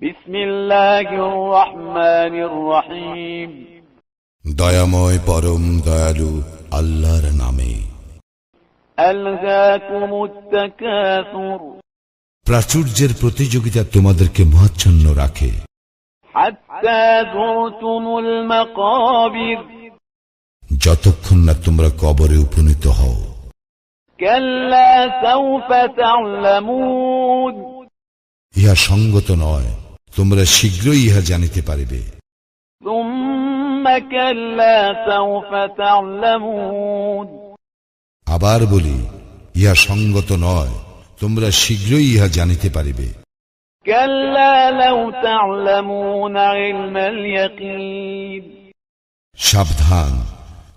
بسم الله الرحمن الرحيم দয়াময় পরম দয়ালু আল্লাহর নামে ألهاكم التكاثر প্রাচুর্যের প্রতিযোগিতা তোমাদেরকে মহাচ্ছন্ন রাখে حتى زرتم المقابر যতক্ষণ না তোমরা কবরে উপনীত হও كلا سوف تعلمون ইহা সঙ্গত নয় তোমরা শীঘ্রই ইহা জানিতে পারিবে ثم كلا سوف تعلمون আবার বলি ইহা সঙ্গত নয় তোমরা শীঘ্রই ইহা জানিতে পারিবে كلا لو تعلمون علم اليقين সাবধান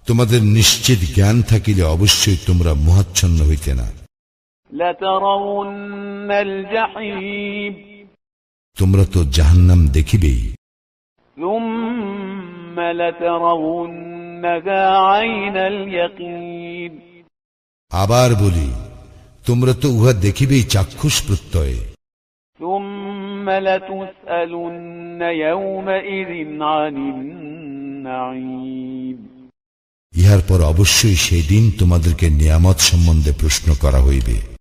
তোমাদের নিশ্চিত জ্ঞান থাকিলে অবশ্যই তোমরা মহাচ্ছন্ন হইতে না لترون الجحيم তোমরা তো জাহান্নাম দেখিবেই আবার বলি তোমরা তো উহা দেখিবেই চাক্ষুষ প্রত্যয়ে। ইহার পর অবশ্যই সেই দিন তোমাদেরকে নিয়ামত সম্বন্ধে প্রশ্ন করা হইবে।